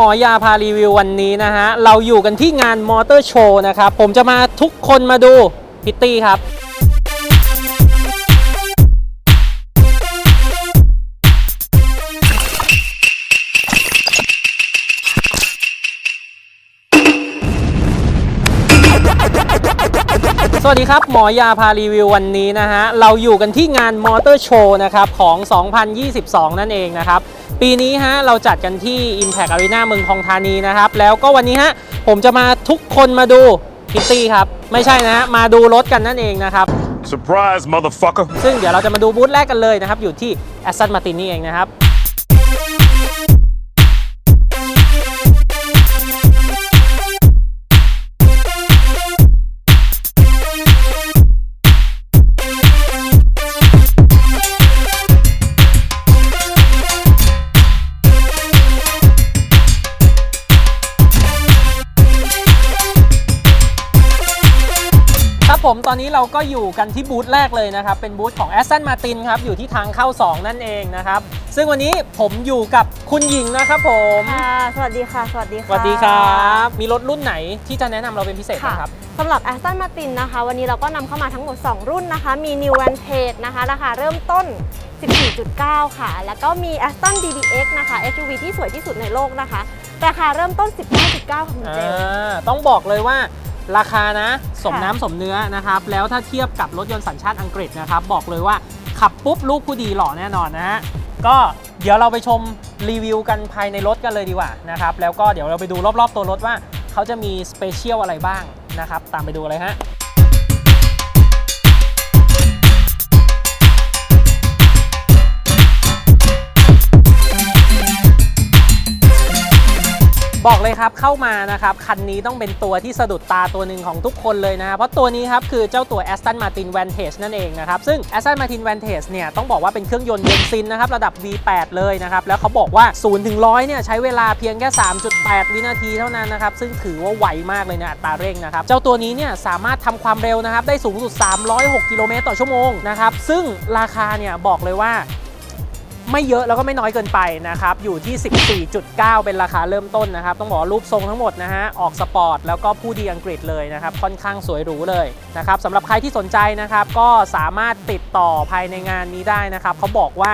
หมอยาพารีวิววันนี้นะฮะ เราอยู่กันที่งานมอเตอร์โชว์นะครับ ผมจะมาทุกคนมาดูพิตตี้ครับ สวัสดีครับ หมอยาพารีวิววันนี้นะฮะ เราอยู่กันที่งานมอเตอร์โชว์นะครับ ของ 2022 นั่นเองนะครับ ปีนี้ฮะ เราจัดกันที่ Impact Arena เมืองทองธานีนะครับ แล้วก็วันนี้ฮะ ผมจะมาทุกคนมาดูพิตตี้ครับ ไม่ใช่นะฮะ มาดูรถกันนั่นเองนะครับ Surprise, motherfucker. ซึ่งเดี๋ยวเราจะมาดูบูธแรกกันเลยนะครับ อยู่ที่ Aston Martin นี่เองนะครับ เราก็อยู่กันที่บูธแรกเลยนะครับ เป็นบูธของ Aston Martin ครับ อยู่ที่ทางเข้า 2 นั่นเองนะครับ ซึ่งวันนี้ผมอยู่กับคุณหญิงนะครับผม ค่ะ สวัสดีค่ะ สวัสดีสค่ะวัสดีครับ มีรถรุ่นไหนที่จะแนะนำเราเป็นพิเศษค่ะบ้างครับสำหรับ Aston Martin นะคะ วันนี้เราก็นำเข้ามาทั้งหมด 2 รุ่นนะคะ มี New Vantage นะคะราคาเริ่มต้น 14.9 ค่ะ แล้วก็มี Aston DBX นะคะ SUV ที่สวยที่สุดในโลกนะคะ ราคาเริ่มต้น19.9ค่ะคุณอ่เจลาต้องบอกเลยว่า ราคานะสมค่ะน้ำสมเนื้อนะครับ แล้วถ้าเทียบกับรถยนต์สัญชาติอังกฤษนะครับ บอกเลยว่าขับปุ๊บลูกผู้ดีหล่อแน่นอนนะฮะก็เดี๋ยวเราไปชมรีวิวกันภายในรถกันเลยดีกว่านะครับ แล้วก็เดี๋ยวเราไปดูรอบๆตัวรถว่าเขาจะมีสเปเชียลอะไรบ้างนะครับ ตามไปดูเลยฮะ บอกเลยครับเข้ามานะครับ คันนี้ต้องเป็นตัวที่สะดุดตาตัวหนึ่งของทุกคนเลยนะ เพราะตัวนี้ครับ คือเจ้าตัว Aston Martin Vantage นั่นเองนะครับ ซึ่ง Aston Martin Vantage เนี่ยต้องบอกว่าเป็นเครื่องยนต์เบนซินนะครับ ระดับ V8 เลยนะครับ แล้วเขาบอกว่า 0 ถึง 100 เนี่ยใช้เวลาเพียงแค่ 3.8 วินาทีเท่านั้นนะครับ ซึ่งถือว่าไวมากเลยในอัตราเร่งนะครับ เจ้าตัวนี้เนี่ยสามารถทำความเร็วนะครับได้สูงสุด 306 กิโลเมตรต่อชั่วโมงนะครับซึ่งราคาเนี่ยบอกเลยว่า ไม่เยอะแล้วก็ไม่น้อยเกินไปนะครับ อยู่ที่ 14.9 เป็นราคาเริ่มต้นนะครับ ต้องบอกรูปทรงทั้งหมดนะฮะ ออกสปอร์ตแล้วก็ผู้ดีอังกฤษเลยนะครับ ค่อนข้างสวยหรูเลยนะครับสำหรับใครที่สนใจนะครับ ก็สามารถติดต่อภายในงานนี้ได้นะครับเขาบอกว่า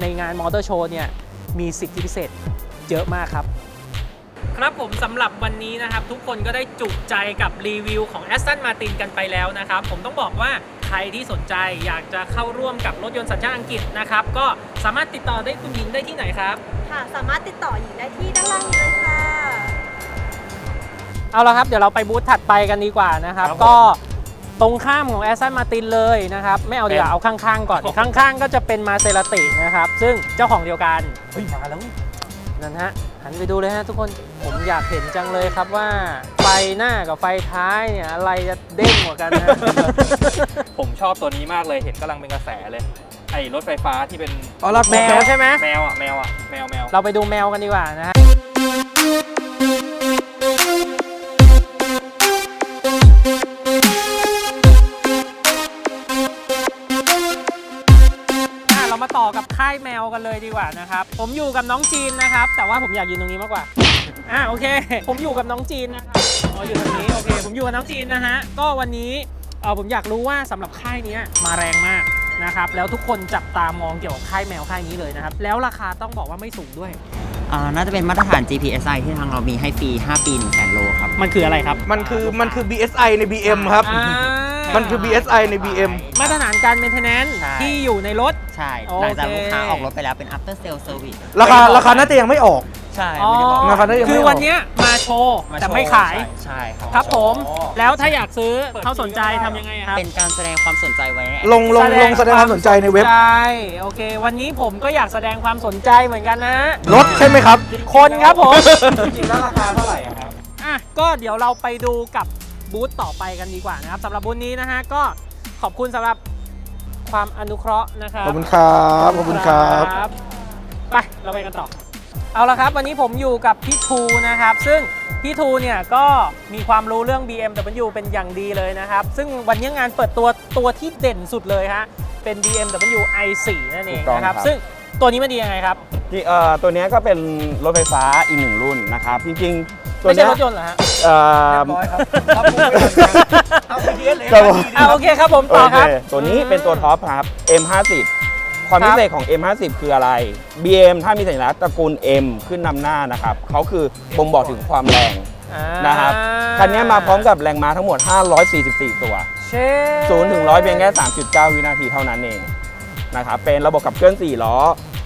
ในงานมอเตอร์โชว์เนี่ยมีสิทธิพิเศษเยอะมากครับครับผมสำหรับวันนี้นะครับ ทุกคนก็ได้จุใจกับรีวิวของ Aston Martin กันไปแล้วนะครับ ผมต้องบอกว่า ใครที่สนใจอยากจะเข้าร่วมกับรถยนต์สัญชาติอังกฤษนะครับ ก็สามารถติดต่อได้คุณหญิงได้ที่ไหนครับ ค่ะ สามารถติดต่อหญิงได้ที่ด้านล่างนี้เลยค่ะ เอาละครับ เดี๋ยวเราไปบูธถัดไปกันดีกว่านะครับ ครับผมก็ตรงข้ามของ Aston Martin เลยนะครับ ไม่เอาดีกว่าเอาข้างๆก่อนข้างๆ ก็จะเป็นมาเซราตินะครับ ซึ่งเจ้าของเดียวกันเฮ้ยมาแล้วนั่นฮะ หันไปดูเลยฮะทุกคนผมอยากเห็นจังเลยครับว่า ไฟหน้ากับไฟท้ายเนี่ยอะไรจะเด้งกว่ากันนะ ผมชอบตัวนี้มากเลยเห็นกำลังเป็นกระแสเลย ไอ้รถไฟฟ้าที่เป็นอ๋อรถแมวใช่ไหม แมวอะแมวอะแมวแมว เราไปดูแมวกันดีกว่านะฮะ เรามาต่อกับค่ายแมวกันเลยดีกว่านะครับ ผมอยู่กับน้องจีนนะครับ แต่ว่าผมอยากยืนตรงนี้มากกว่า อ่าโอเค ผมอยู่กับน้องจีนนะครับอ๋ออยู่ตรงนี้โอเค ผมอยู่กับน้องจีนนะฮะ ก็วันนี้เออผมอยากรู้ว่าสำหรับค่ายเนี้ยมาแรงมากนะครับ แล้วทุกคนจับตามองเกี่ยวกับค่ายแมวค่ายนี้เลยนะครับ แล้วราคาต้องบอกว่าไม่สูงด้วย อ่าน่าจะเป็นมาตรฐาน GPSI ที่ทางเรามีให้ฟรี 5 ปี1แสนโลครับ มันคืออะไรครับมันคือมันคือ BSI ใน BM ครับ อ่ามันคือ BSI ใน BM มาตรฐานการ maintenance ใช่ ที่อยู่ในรถ ใช่โอเคหลังจากลูกค้าออกรถไปแล้วเป็น after sale service ราคาราคาน่าจะยังไม่ออก ใช่อ๋อไม่ได้บอกราคาน่าจะยังไม่คือออกวันเนี้ยมาโชว์แต่ไม่ขาย ใช่ครับครับผม แล้วถ้าอยากซื้อเขาสนใจทำยังไงครับเป็นการแสดงความสนใจไว้ในแอป ลงลงลงแสดงความสนใจในเว็บ ใช่โอเค วันนี้ผมก็อยากแสดงความสนใจเหมือนกันนะ รถใช่ไหมครับ คนครับผม จริงแล้วราคาเท่าไหร่อะครับ อะก็เดี๋ยวเราไปดูกับบูธต่อไปกันดีกว่านะครับสำหรับบูธนี้นะฮะก็ขอบคุณสำหรับความอนุเคราะห์นะครับขอบคุณครับ ขอบคุณครับบไป เราไปกันต่อ เอาละครับ วันนี้ผมอยู่กับพี่ทูนะครับ ซึ่งพี่ทูเนี่ยก็มีความรู้เรื่อง BMW เป็นอย่างดีเลยนะครับ ซึ่งวันนี้งานเปิดตัวตัวที่เด่นสุดเลยฮะเป็น BMW i4 นั่นเองถูกต้องนะครับครับ ซึ่งตัวนี้มันดียังไงครับที่เอ่อตัวเนี้ยก็เป็นรถไฟฟ้าอีกหนึ่งรุ่นนะครับ จริงๆ ตัวไม่ใช่เนี้ยรถยนต์เหรอฮะเอ่อ ร้อยครับเอาผมไปก่อนนะเอาไปเยอะเลยครับผมอ่าโอเคครับผมโอต่อเคครับตัวนี้เป็นตัวท็อปครับ M50 ความครับพิเศษของ M50 คืออะไร BM ถ้ามีสัญลักษณ์ตระกูล M ขึ้นนำหน้านะครับเขาคือบ่งบอกถึงความแรงอ่านะครับคันนี้มาพร้อมกับแรงม้าทั้งหมด 544 ตัวเช่0ถึง100เพียงแค่ 3.9 วินาทีเท่านั้นเองนะครับเป็นระบบขับเคลื่อน 4 ล้อ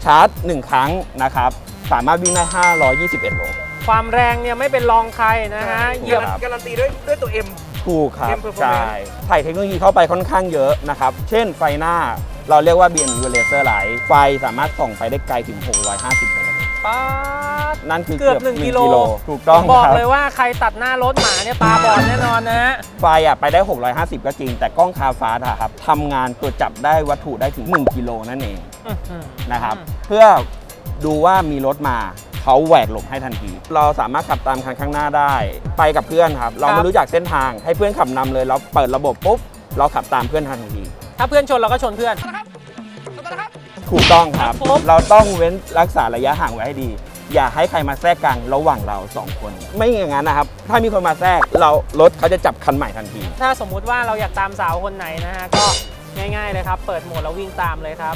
ชาร์จ 1 ครั้งนะครับสามารถวิ่งได้ 521 โล ความแรงเนี่ยไม่เป็นรองใครนะฮะเหยียบครับการันตีด้วยด้วยตัว M ถูกครับ M Performance ใช่ใส่เทคโนโลยีเข้าไปค่อนข้างเยอะนะครับ เช่นไฟหน้า เราเรียกว่า BMW Laser Light ไฟสามารถส่องไปได้ไกลถึง 650 เมตร ป๊าดนั่นคือเกืเกืออบบหนึ่ง1กิโล ถูกต้องบอกครับ เลยว่าใครตัดหน้ารถหมาเนี่ยตาบอดแน่นอนนะฮะไฟอะไปได้ 650 ก็จริง แต่กล้องคาร์ฟาสต์อะครับทำงานตรวจจับได้วัตถุได้ถึง 1 กิโลนั่นเองอื้อหือนะครับ เพื่อดูว่ามีรถมาเขาแหวกหลบให้ทันที เราสามารถขับตามคันข้างหน้าได้ ไปกับเพื่อนครับ เราครัไม่บ รู้จักเส้นทางให้เพื่อนขับนำเลย เราเปิดระบบปุ๊บ เราขับตามเพื่อนทันที ถ้าเพื่อนชนเราก็ชนเพื่อน ถูกต้องครับ ครับผม เราต้องเว้นรักษาระยะห่างไว้ให้ดี อย่าให้ใครมาแทรกกลางระหว่างเราสองคน ไม่อย่างนั้นนะครับ ถ้ามีคนมาแทรกเรารถเขาจะจับคันใหม่ทันที ถ้าสมมุติว่าเราอยากตามสาวคนไหนนะฮะ ก็ง่ายๆเลยครับ เปิดโหมดแล้ววิ่งตามเลยครับ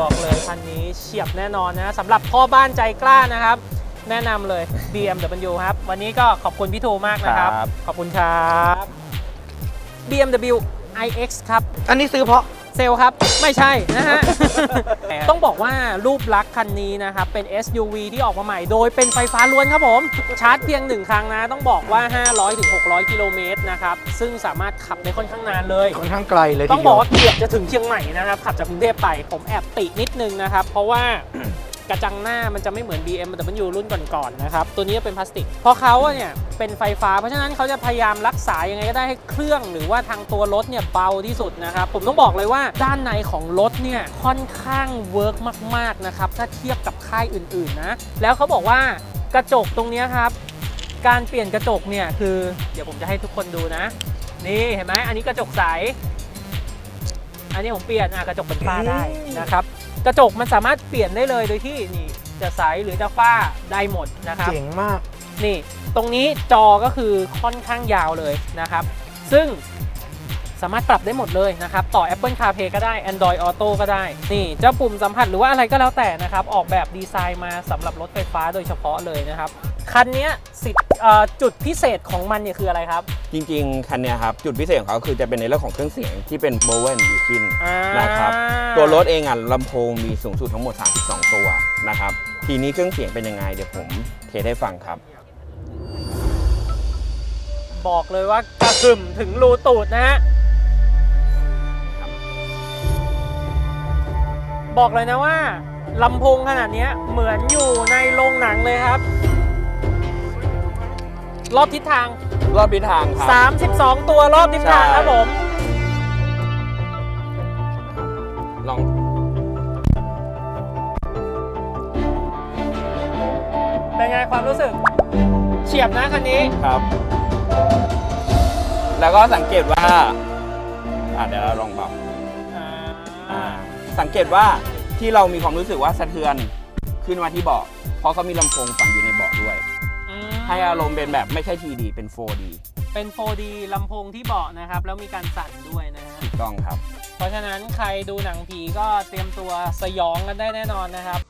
บอกเลยคันนี้เฉียบแน่นอนนะสำหรับพ่อบ้านใจกล้านะครับ แนะนำเลย BMW ครับ วันนี้ก็ขอบคุณพี่ทูมากนะครับ ครับ ขอบคุณครับ BMW iX ครับ อันนี้ซื้อเพราะ เซลลครับ ไม่ใช่นะฮะ ต้องบอกว่ารูปลักษณ์คันนี้นะครับ เป็น SUV ที่ออกมาใหม่โดยเป็นไฟฟ้าล้วนครับผม ชาร์จเพียงหนึ่งครั้งนะ ต้องบอกว่า 500-600 กิโลเมตรนะครับ ซึ่งสามารถขับได้ค่อนข้างนานเลย ค่อนข้างไกลเลยต้ทีองเดีบยอกวว่าเกือบจะถึงเชียงใหม่นะครับ ขับจากกรุงเทพไปผมแอบตินิดนึงนะครับ เพราะว่า กระจังหน้ามันจะไม่เหมือน BMW รุ่นก่อนๆนะครับ ตัวนี้เป็นพลาสติก เพราะเขาเนี่ยเป็นไฟฟ้า เพราะฉะนั้นเขาจะพยายามรักษายังไงก็ได้ให้เครื่องหรือว่าทางตัวรถเนี่ยเบาที่สุดนะครับ ผมต้องบอกเลยว่าด้านในของรถเนี่ยค่อนข้างเวิร์กมากๆนะครับถ้าเทียบกับค่ายอื่นๆนะ แล้วเขาบอกว่ากระจกตรงนี้ครับ การเปลี่ยนกระจกเนี่ยคือเดี๋ยวผมจะให้ทุกคนดูนะ นี่เห็นไหมอันนี้กระจกใส อันนี้ผมเปลี่ยนอะกระจกเป็นฝ้าได้นะครับ กระจกมันสามารถเปลี่ยนได้เลยโดยที่นี่จะใสหรือจะฝ้าได้หมดนะครับ เจ๋งมาก นี่ตรงนี้จอก็คือค่อนข้างยาวเลยนะครับ ซึ่งสามารถปรับได้หมดเลยนะครับ ต่อ Apple CarPlay ก็ได้ Android Auto ก็ได้ นี่เจ้าปุ่มสัมผัสหรือว่าอะไรก็แล้วแต่นะครับ ออกแบบดีไซน์มาสำหรับรถไฟฟ้าโดยเฉพาะเลยนะครับ คันเนี้ยสิทธิ์เอ่อจุดพิเศษของมันเนี่ยคืออะไรครับ จริงๆ คันเนี้ยครับ จุดพิเศษของเขาคือจะเป็นในเรื่องของเครื่องเสียงที่เป็น b o w e n อยู่ขึ้นอ่านะครับ ตัวรถเองอะลำโพงมีสูงสุดทั้งหมด 32 ตัวนะครับ ทีนี้เครื่องเสียงเป็นยังไง เดี๋ยวผมเทสให้ฟังครับ บอกเลยว่ากระหึ่มถึงรูตูดนะฮะบอกเลยนะว่าลำโพงขนาดเนี้ยเหมือนอยู่ในโรงหนังเลยครับ รอบทิศทาง รอบทิศทางครับ 32 ตัวรอบทิศทางใช่ครับผม ลอง เป็นไงความรู้สึก เฉียบนะคันนี้ ครับ แล้วก็สังเกตว่า อะเดี๋ยวเราลองเบาอ่าสังเกตว่าที่เรามีความรู้สึกว่าสะเทือนขึ้นมาที่เบาะเพราะเขามีลำโพงฝังอยู่ในเบาะด้วย ให้อารมณ์เป็นแบบไม่ใช่ TD เป็น 4D เป็น 4D ลำโพงที่เบาะนะครับ แล้วมีการสั่นด้วยนะฮะ ถูกต้องครับ เพราะฉะนั้นใครดูหนังผีก็เตรียมตัวสยองกันได้แน่นอนนะครับ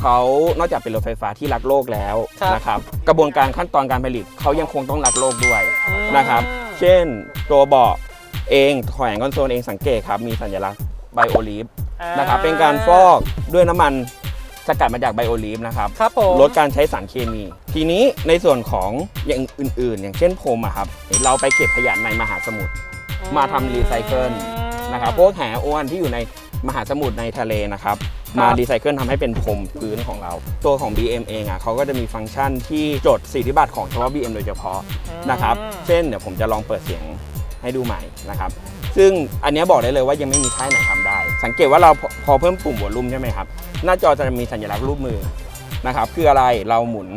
เขานอกจากเป็นรถไฟฟ้าที่รักโลกแล้วครับ นะครับ กระบวนการขั้นตอนการผลิตเขายังคงต้องรักโลกด้วยอืมนะครับ เช่นตัวเบาะเองแขวงคอนโซลเองสังเกตครับ มีสัญลักษณ์ไบโอลีฟอ่านะครับ เป็นการฟอกด้วยน้ำมัน สกัดมาจากไบโอลีฟนะครับครับผมลดการใช้สารเคมี ทีนี้ในส่วนของอย่างอื่น ๆ อย่างเช่นพรมอะครับเราไปเก็บขยะในมหาสมุทรมาทำรีไซเคิลนะครับพวกแหอ้วนที่อยู่ในมหาสมุทรในทะเลนะครับมารีไซเคิลทำให้เป็นพรมพื้นของเรา ตัวของ BM เองอะเขาก็จะมีฟังก์ชันที่จดสิทธิบัตรของเฉพาะ BM โดยเฉพาะนะครับเช่นเดี๋ยวผมจะลองเปิดเสียงให้ดูใหม่นะครับ ซึ่งอันเนี้ยบอกได้เลยว่ายังไม่มีค่ายไหนทำได้ สังเกตว่าเราพอพอเพิ่มปุ่มวอลลุ่มใช่ไหมครับ หน้าจอจะมีสัญลักษณ์รูปมือนะครับ คืออะไรเราหมุน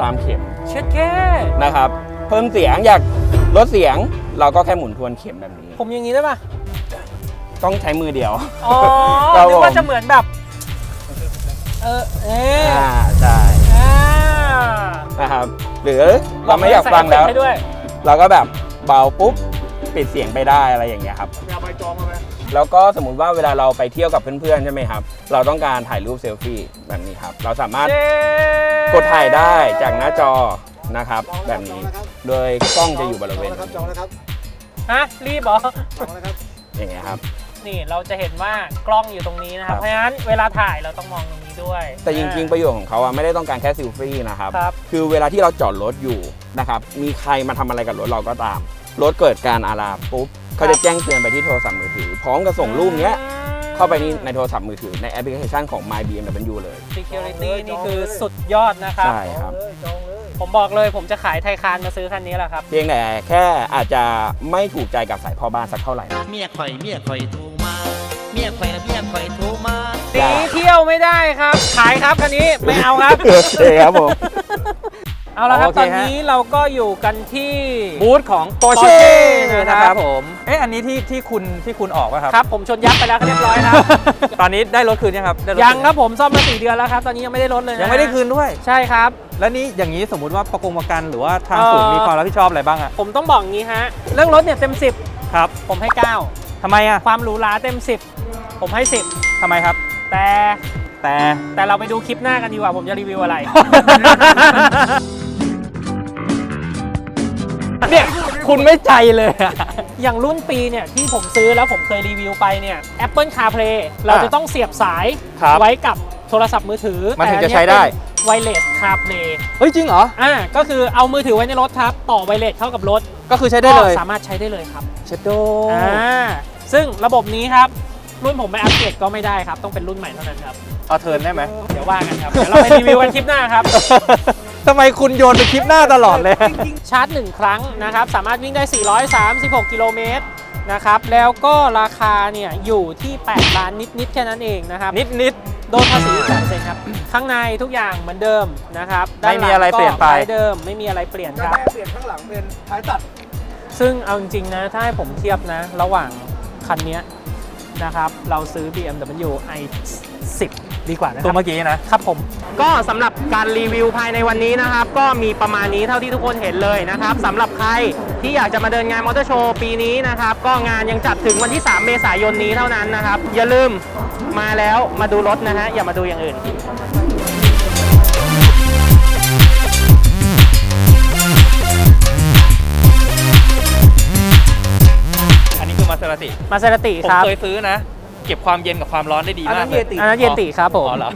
ตามเข็มเช็ดแค่นะครับ เพิ่มเสียงอยากลดเสียงเราก็แค่หมุนทวนเข็มแบบนี้ ผมอย่างนี้ได้ปะต้องใช้มือเดียว อ๋อครับนึกว่าผม จะเหมือนแบบ เออเอ๊ะอ่าใช่อ่านะครับ หรือเราไม่อยากฟังแล้ว ใส่เอฟเฟกต์ให้ด้วย เราก็แบบเบาปุ๊บ ปิดเสียงไปได้อะไรอย่างเงี้ยครับ เอาใบจองมาไหมแล้วก็สมมุติว่าเวลาเราไปเที่ยวกับเพื่อนๆใช่ไหมครับ เราต้องการถ่ายรูปเซลฟี่แบบนี้ครับ เราสามารถเจ๊กดถ่ายได้จากหน้าจอนะครับ แบบนี้ โดยกล้องจะอยู่บริเวณจองแล้วครับฮะรีบเหรอ จองแล้วครับอย่างเงี้ยครับ นี่เราจะเห็นว่ากล้องอยู่ตรงนี้นะครับ ครับ เพราะฉะนั้นเวลาถ่ายเราต้องมองตรงนี้ด้วยแต่จริง ๆ ประโยชน์ของเขาอะไม่ได้ต้องการแค่ซิลฟี่นะครับ ครับ คือเวลาที่เราจอดรถอยู่นะครับ มีใครมาทำอะไรกับรถเราก็ตาม รถเกิดการอาลามปุ๊บเขาจะแจ้งเตือนไปที่โทรศัพท์มือถือ พร้อมกับส่งรูปเนี้ยเข้าไปนี่ในโทรศัพท์มือถือในแอปพลิเคชันของ My BMW เลย security นี่คือสุดยอดนะครับ ใช่ครับจองเลยผมบอกเลยผมจะขายไทยคานมาซื้อคันนี้แหละครับ เพียงแต่แค่อาจจะไม่ถูกใจกับสายพ่อบ้านสักเท่าไหร่ เมียข่อยเมียข่อยโทรมาเมียข่อยนะเมียข่อยโทรมาหนีเที่ยวไม่ได้ครับ ขายครับคันนี้ไม่เอาครับ โอเคครับผม เอาละครับ โอเคตอนฮะ นี้เราก็อยู่กันที่บูธของ Porsche Porsche นะนะคครัรับบผม เอ๊ะอันนี้ที่ที่คุณที่คุณออกป่ะครับ ครับ ผมชนยับไปแล้วเรียบร้อยครับตอนนี้ได้รถคืนยังครับได้ถยังนครับผมซ่อมมาสี่เดือนแล้วครับ ตอนนี้ยังไม่ได้รถเลยนะยังไม่ได้คืนด้วย ใช่ครับ แล้วนี่อย่างนี้สมมุติว่าประกงประกันหรือว่าทางเอ่อศูนย์มีความรับผิดชอบอะไรบ้างอะผมต้องบอกอย่างนี้ฮะ เรื่องรถเนี่ยเต็ม ครับ10 ผมให้ ทำไมอะ9 ความหรูหราเต็ม 10 ผมให้ ทำไมครับ 10 แต่แต่แต่เราไปดูคลิปหน้ากันดีกว่าผมจะรีวิวอะไร เนี่ยคุณไม่ใจเลยอะ อย่างรุ่นปีเนี่ยที่ผมซื้อแล้วผมเคยรีวิวไปเนี่ย Apple CarPlay เราจะต้องเสียบสายครับไว้กับโทรศัพท์มือถือมันถึงแต่อัจะใช้ได้ ไวเลส CarPlay เฮ้ยจริงเหรอ อ่าก็คือเอามือถือไว้ในรถครับ ต่อไวเลสเข้ากับรถก็คือใช้ได้เลยก็สามารถใช้ได้เลยครับเชดโดอ่าซึ่งระบบนี้ครับ รุ่นผมไม่อัปเกรดก็ไม่ได้ครับ ต้องเป็นรุ่นใหม่เท่านั้นครับ เอาเทิร์นได้ไหไหมเดี๋ยวว่ากันครับเดี๋ยวเราไปรีวิวกันคลิปหน้าครับ ทำไมคุณโยนไปคลิปหน้าตลอดเลย ชาร์จ 1 ครั้งนะครับ สามารถวิ่งได้ 436 กิโลเมตรนะครับ แล้วก็ราคาเนี่ยอยู่ที่ 8 ล้านนิดๆแค่นั้นเองนะครับ นิดนิดโดนภาษีสามเซนครับ ข้างในทุกอย่างเหมือนเดิมนะครับไม่มีอะไรด้าหงก็เปลี่ยนไปลายเดิมไม่มีอะไรเปลี่ยนครับแม่เปลี่ยนข้างหลังเป็นท้ายตัดซึ่งเอาจริงๆนะ ถ้าให้ผมเทียบนะ ระหว่างคันเนี้ย นะครับ เราซื้อ BMW i10 ดีกว่านะคตัวรับ เมื่อกี้นะ ครับผม ก็สำหรับการรีวิวภายในวันนี้นะครับ ก็มีประมาณนี้เท่าที่ทุกคนเห็นเลยนะครับสำหรับใครที่อยากจะมาเดินงานมอเตอร์โชว์ปีนี้นะครับ ก็งานยังจัดถึงวันที่ 3 เมษายนนี้เท่านั้นนะครับ อย่าลืมมาแล้วมาดูรถนะฮะอย่ามาดูอย่างอื่น เซราติมาเซราติผมครับเคยซื้อนะ เก็บความเย็นกับความร้อนได้ดีอันมานั้กนเลยเยติ อันนั้นเยนติครับผม อ๋อเหรอ